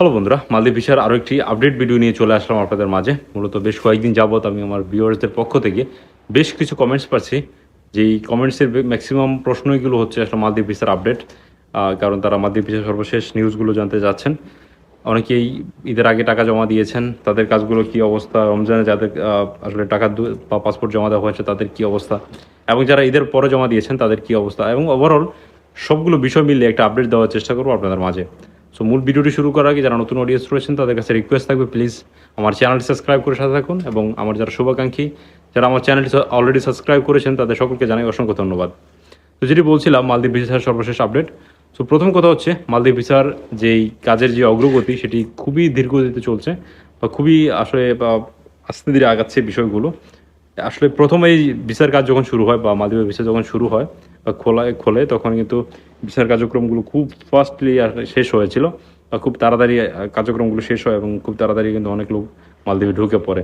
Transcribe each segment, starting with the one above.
Hello বন্ধুরা, মালদ্বীপ ভিসার আরও একটি আপডেট ভিডিও নিয়ে চলে আসলাম আপনাদের মাঝে। মূলত বেশ কয়েকদিন যাবত আমি আমার ভিউয়ার্সদের পক্ষ থেকে বেশ কিছু কমেন্টস পাচ্ছি। যেই কমেন্টসের ম্যাক্সিমাম প্রশ্নগুলো হচ্ছে আসলে মালদ্বীপ ভিসার আপডেট কারণ তারা মালদ্বীপ ভিসার সর্বশেষ নিউজগুলো জানতে যাচ্ছেন। অনেকেই ঈদের আগে টাকা জমা দিয়েছেন, তাদের কাজগুলো কি অবস্থা, রমজানে যাদের আসলে টাকা বা পাসপোর্ট জমা দেওয়া হয়েছে, তাদের কি অবস্থা? এবং যারা ঈদের পরে জমা দিয়েছেন, তাদের কি অবস্থা? এবং ওভারঅল সবগুলো বিষয় মিলিয়ে একটা আপডেট দেওয়ার চেষ্টা করব আপনাদের মাঝে। সো মূল ভিডিওটি শুরু করার আগে যারা নতুন অডিয়েন্স রয়েছেন, তাদের কাছে রিকোয়েস্ট থাকবে প্লিজ আমার চ্যানেলটি সাবস্ক্রাইব করে সাথে থাকুন এবং আমার যারা শুভাকাঙ্ক্ষী, যারা আমার চ্যানেলটি অলরেডি সাবস্ক্রাইব করেছেন, তাদের সকলকে জানাই অসংখ্য ধন্যবাদ। তো যেটি বলছিলাম, মালদ্বীপ ভিসার সর্বশেষ আপডেট সো প্রথম কথা হচ্ছে, মালদ্বীপ ভিসার যেই কাজের যে অগ্রগতি, সেটি খুবই ধীরগতিতে চলছে বা খুবই আসলে, বা আস্তে ধীরে আগাচ্ছে বিষয়গুলো। আসলে প্রথম এই ভিসার কাজ যখন শুরু হয় বা মালদ্বীপের ভিসা যখন শুরু হয় খোলায় খোলে তখন কিন্তু ভিসার কার্যক্রমগুলো খুব ফাস্টলি শেষ হয়েছিল। খুব তাড়াতাড়ি কার্যক্রমগুলো শেষ হয় এবং খুব তাড়াতাড়ি কিন্তু অনেক লোক মালদ্বীপে ঢুকে পড়ে।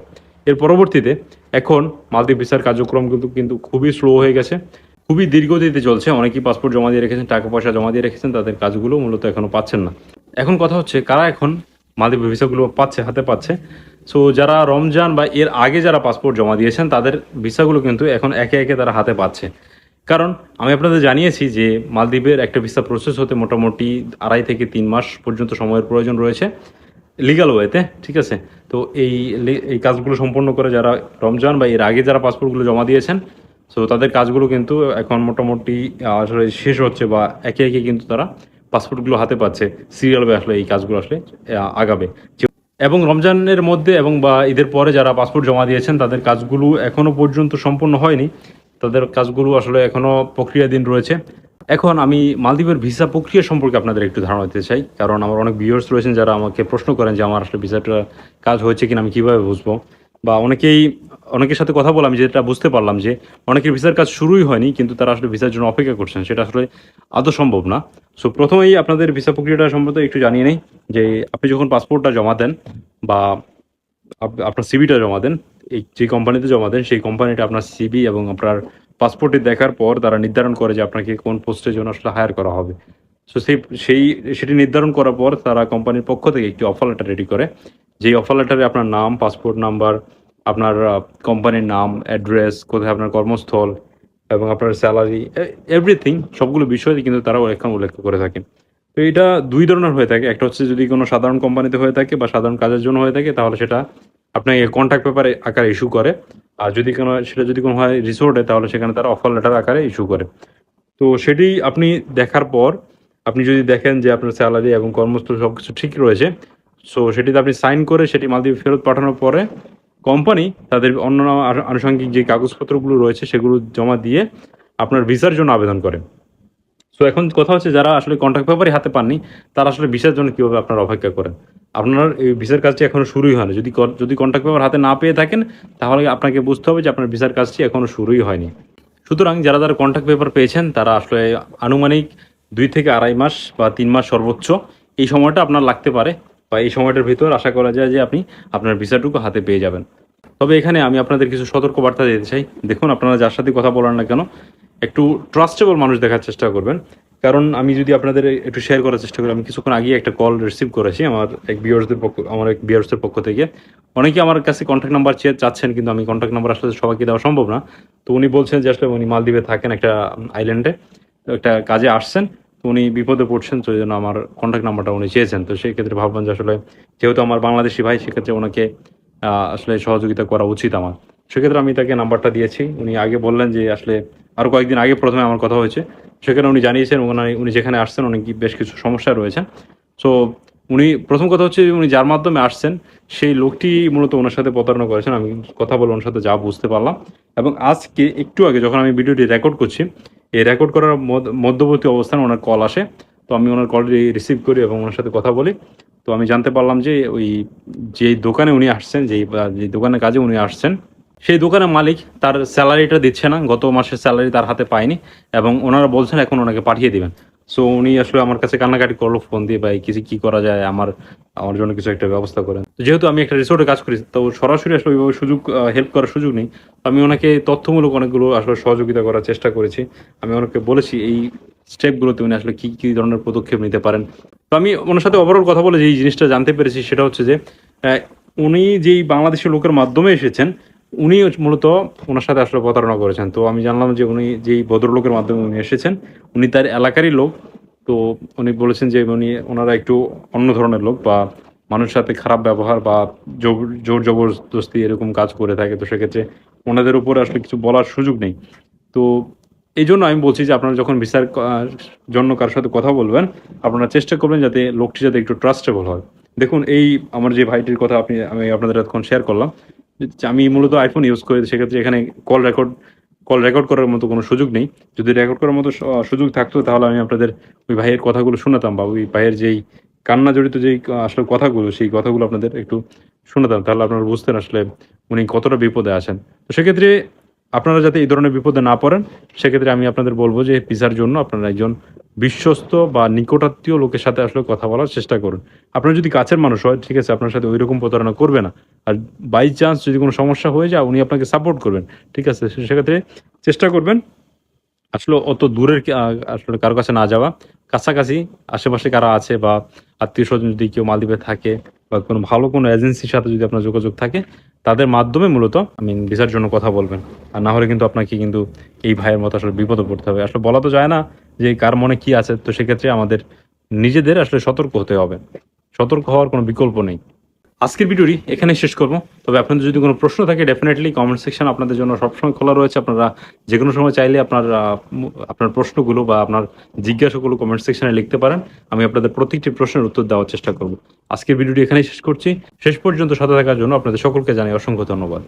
এর পরবর্তীতে এখন মালদ্বীপ ভিসার কার্যক্রম কিন্তু কিন্তু খুবই স্লো হয়ে গেছে। খুবই দীর্ঘগতিতে চলছে। অনেকেই পাসপোর্ট জমা দিয়ে রেখেছেন, টাকা পয়সা জমা দিয়ে রেখেছেন, তাদের কাজগুলো মূলত এখনও পাচ্ছেন না। এখন কথা হচ্ছে, কারা এখন মালদ্বীপের ভিসাগুলো পাচ্ছে, হাতে পাচ্ছে? সো যারা রমজান বা এর আগে যারা পাসপোর্ট জমা দিয়েছেন, তাদের ভিসাগুলো কিন্তু এখন একে একে তারা হাতে পাচ্ছে। কারণ আমি আপনাদের জানিয়েছি যে মালদ্বীপের একটা ভিসা প্রসেস হতে মোটামুটি আড়াই থেকে তিন মাস পর্যন্ত সময়ের প্রয়োজন রয়েছে লিগাল ওয়েতে ঠিক আছে? তো এই এই কাজগুলো সম্পন্ন করে যারা রমজান বা এর আগে যারা পাসপোর্টগুলো জমা দিয়েছেন সো তাদের কাজগুলো কিন্তু এখন মোটামুটি আসলে শেষ হচ্ছে বা একে একে কিন্তু তারা পাসপোর্টগুলো হাতে পাচ্ছে সিরিয়াল আসলে এই কাজগুলো আসলে আগাবে। এবং রমজানের মধ্যে এবং বা ঈদের পরে যারা পাসপোর্ট জমা দিয়েছেন, তাদের কাজগুলো এখনও পর্যন্ত সম্পূর্ণ হয়নি। তাদের কাজগুলো আসলে এখনও প্রক্রিয়াধীন রয়েছে। এখন আমি মালদ্বীপের ভিসা প্রক্রিয়া সম্পর্কে আপনাদের একটু ধারণা দিতে চাই, কারণ আমার অনেক ভিউয়ার্স রয়েছেন যারা আমাকে প্রশ্ন করেন যে আমার আসলে ভিসাটা কাজ হয়েছে কিনা আমি কীভাবে বুঝব। বা অনেকেই, অনেকের সাথে কথা বলে আমি যেটা বুঝতে পারলাম যে অনেকের ভিসার কাজ শুরুই হয়নি, কিন্তু তারা আসলে ভিসার জন্য অপেক্ষা করছেন, সেটা আসলে আদৌ সম্ভব না। সো প্রথমেই আপনাদের ভিসা প্রক্রিয়াটা সম্পর্কে একটু জানিয়ে নেই যে আপনি যখন পাসপোর্টটা জমা দেন বা আপনার সিবিটা জমা দেন, এই যে কোম্পানিতে জমা দেন, সেই কোম্পানিটা আপনার সিবি এবং আপনার পাসপোর্টে দেখার পর তারা নির্ধারণ করে যে আপনাকে কোন পোস্টের জন্য আসলে হায়ার করা হবে। সো সেই সেই, সেটি নির্ধারণ করার পর তারা কোম্পানির পক্ষ থেকে একটি অফার লেটার রেডি করে। যেই অফার লেটারে আপনার নাম পাসপোর্ট নাম্বার আপনার কোম্পানির নাম অ্যাড্রেস কোথায় আপনার কর্মস্থল এবং আপনার স্যালারি এভরিথিং সবগুলো বিষয় কিন্তু তারা এখন উল্লেখ করে থাকেন। তো এটা দুই ধরনের হয়ে থাকে। একটা হচ্ছে যদি কোনো সাধারণ কোম্পানিতে হয়ে থাকে বা সাধারণ কাজের জন্য হয়ে থাকে, তাহলে সেটা আপনাকে কন্ট্যাক্ট পেপারে আকারে ইস্যু করে। আর যদি কোনো, সেটা যদি কোনো হয় রিসোর্টে তাহলে সেখানে তারা অফার লেটার আকারে ইস্যু করে। তো সেটি আপনি দেখার পর, আপনি যদি দেখেন যে আপনার স্যালারি এবং কর্মস্থল সব কিছু ঠিক রয়েছে সো সেটিতে আপনি সাইন করে সেটি মালদ্বীপ ফেরত পাঠানোর পরে কোম্পানি তাদের অন্য আনুষঙ্গিক যে কাগজপত্রগুলো রয়েছে, সেগুলো জমা দিয়ে আপনার ভিসার জন্য আবেদন করে। সো এখন কথা হচ্ছে যারা আসলে কন্ট্রাক্ট পেপারই হাতে পাননি, তারা আসলে ভিসার জন্য কীভাবে আপনারা অপেক্ষা করেন? আপনার এই ভিসার কাজটি এখনও শুরুই হয়নি। যদি যদি কন্ট্রাক্ট পেপার হাতে না পেয়ে থাকেন, তাহলে আপনাকে বুঝতে হবে যে আপনার ভিসার কাজটি এখনও শুরুই হয়নি। সুতরাং যারা যারা কন্ট্রাক্ট পেপার পেয়েছেন, তারা আসলে আনুমানিক দুই থেকে আড়াই মাস বা তিন মাস সর্বোচ্চ এই সময়টা আপনার লাগতে পারে বা এই সময়টার ভিতর আশা করা যায় যে আপনি আপনার ভিসাটুকু হাতে পেয়ে যাবেন। তবে এখানে আমি আপনাদের কিছু সতর্ক বার্তা দিতে চাই। দেখুন, আপনারা যার সাথে কথা বলার না কেন একটু ট্রাস্টেবল মানুষ দেখার চেষ্টা করবেন। কারণ আমি যদি আপনাদের একটু শেয়ার করার চেষ্টা করি, আমি কিছুক্ষণ আগে একটা কল রিসিভ করেছি আমার এক বিয়ার্সদের পক্ষ, আমার এক বিয়ার্সদের পক্ষ থেকে। অনেকে আমার কাছে কন্ট্যাক্ট নাম্বার চেয়ে চাচ্ছেন কিন্তু আমি কন্ট্যাক্ট নাম্বার আসলে সবাইকে দেওয়া সম্ভব না। তো উনি বলছেন যে আসলে উনি মালদ্বীপে থাকেন একটা আইল্যান্ডে একটা কাজে আসছেন। তো উনি বিপদে পড়ছেন, তো জন্য আমার কন্ট্যাক্ট নাম্বারটা উনি চেয়েছেন। তো সেই ক্ষেত্রে ভাবলাম যে আসলে যেহেতু আমার বাংলাদেশি ভাই, সেক্ষেত্রে ওনাকে আসলে সহযোগিতা করা উচিত আমার। সেক্ষেত্রে আমি তাকে নাম্বারটা দিয়েছি। উনি আগে বললেন যে আসলে আরও কয়েকদিন আগে প্রথমে আমার কথা হয়েছে। সেখানে উনি জানিয়েছেন উনি যেখানে আসছেন, উনি বেশ কিছু সমস্যা রয়েছেন। সো উনি প্রথম কথা হচ্ছে উনি যার মাধ্যমে আসছেন, সেই লোকটি মূলত ওনার সাথে প্রতারণা করেছেন। আমি কথা বলে ওনার সাথে যা বুঝতে পারলাম। এবং আজকে একটু আগে যখন আমি ভিডিওটি রেকর্ড করছি, এই রেকর্ড করার মধ্যবর্তী অবস্থানে ওনার কল আসে। তো আমি ওনার কলটি রিসিভ করি এবং ওনার সাথে কথা বলি। তো আমি জানতে পারলাম যে ওই যে দোকানে উনি আসছেন, যেই যে দোকানের কাজে উনি আসছেন সেই দোকানের মালিক তার স্যালারিটা দিচ্ছে না, গত মাসের স্যালারি তার হাতে পায়নি এবং ওনারা বলছেন এখন ওনাকে পাঠিয়ে দিবেন। সো উনি আসলে আমার কাছে কান্নাকাটি করল ফোন দিয়ে, ভাই, কিছু কি করা যায়? আমার আমার জন্য কিছু একটা ব্যবস্থা করেন। যেহেতু আমি একটা রিসোর্টে কাজ করি, তো সরাসরি আসলে ওইভাবে সুযোগ হেল্প করার সুযোগ নেই। আমি ওনাকে তথ্যমূলক অনেকগুলো আসলে সহযোগিতা করার চেষ্টা করেছি। আমি ওনাকে বলেছি, এই স্টেপগুলোতে উনি আসলে কী কী ধরনের পদক্ষেপ নিতে পারেন? তো আমি ওনার সাথে ওভারঅল কথা বলে যে এই জিনিসটা জানতে পেরেছি, সেটা হচ্ছে যে উনি যেই বাংলাদেশের লোকের মাধ্যমে এসেছেন উনি মূলত ওনার সাথে আসলে প্রতারণা করেছেন। তো আমি জানলাম যে উনি যেই ভদ্রলোকের মাধ্যমে উনি এসেছেন, উনি তার এলাকারই লোক। তো উনি বলেছেন যে উনি, ওনারা একটু অন্য ধরনের লোক বা মানুষের সাথে খারাপ ব্যবহার বা জোর জবরদস্তি এরকম কাজ করে থাকে। তো সেক্ষেত্রে ওনাদের উপরে আসলে কিছু বলার সুযোগ নেই। তো এই জন্য আমি বলছি যে আপনারা যখন ভিসার জন্য কারোর সাথে কথা বলবেন, আপনারা চেষ্টা করবেন যাতে লোকটি যাতে একটু ট্রাস্টেবল হয়। দেখুন, এই আমার যে ভাইটির কথা আপনি, আমি আপনাদের এখন শেয়ার করলাম আমি মূলত আইফোন ইউজ করি, সেক্ষেত্রে এখানে কল রেকর্ড কল রেকর্ড করার মতো কোনো সুযোগ নেই। যদি রেকর্ড করার মতো সুযোগ থাকতো, তাহলে আমি আপনাদের ওই ভাইয়ের কথাগুলো শোনাতাম বা ওই ভাইয়ের যেই কান্না জড়িত যেই আসলে কথাগুলো, সেই কথাগুলো আপনাদের একটু শোনাতাম। তাহলে আপনারা বুঝতেন আসলে উনি কতটা বিপদে আছেন। তো সেক্ষেত্রে আপনারা যাতে এই ধরনের বিপদে না পড়েন, সেক্ষেত্রে আমি আপনাদের বলব যে পিসার জন্য আপনারা একজন বিশ্বস্ত বা নিকটাত্মীয় লোকের সাথে আসলে কথা বলার চেষ্টা করুন। আপনার যদি কাছের মানুষ হয়, ঠিক আছে, আপনার সাথে ওই রকম প্রতারণা করবে না। আর বাই চান্স যদি কোনো সমস্যা হয়ে যায়, উনি আপনাকে সাপোর্ট করবেন, ঠিক আছে? সেক্ষেত্রে চেষ্টা করবেন আসলে অত দূরের আসলে কারও কাছে না যাওয়া। কাছাকাছি আশেপাশে কারা আছে বা আত্মীয় স্বজন যদি কেউ মালদ্বীপে থাকে বা কোনো ভালো কোনো এজেন্সির সাথে যদি আপনার যোগাযোগ থাকে, তাদের মাধ্যমে মূলত আমি ভিসার জন্য কথা বলবেন। আর না হলে কিন্তু আপনাকে কিন্তু এই ভাইয়ের মতো আসলে বিপদে পড়তে হবে। আসলে বলা তো যায় না যে কার মনে কি আছে, তো সেক্ষেত্রে আমাদের নিজেদের আসলে সতর্ক হতে হবে। সতর্ক হওয়ার কোনো বিকল্প নেই। আজকের ভিডিওটি এখানে শেষ করব। তবে আপনাদের যদি কোনো প্রশ্ন থাকে ডেফিনেটলি কমেন্ট সেকশন আপনাদের জন্য সবসময় খোলা রয়েছে। আপনারা যে কোনো সময় চাইলে আপনার আপনার প্রশ্নগুলো বা আপনার জিজ্ঞাসাগুলো কমেন্ট সেকশনে লিখতে পারেন। আমি আপনাদের প্রত্যেকটি প্রশ্নের উত্তর দেওয়ার চেষ্টা করব। আজকের ভিডিওটি এখানেই শেষ করছি। শেষ পর্যন্ত সাথে থাকার জন্য আপনাদের সকলকে জানাই অসংখ্য ধন্যবাদ।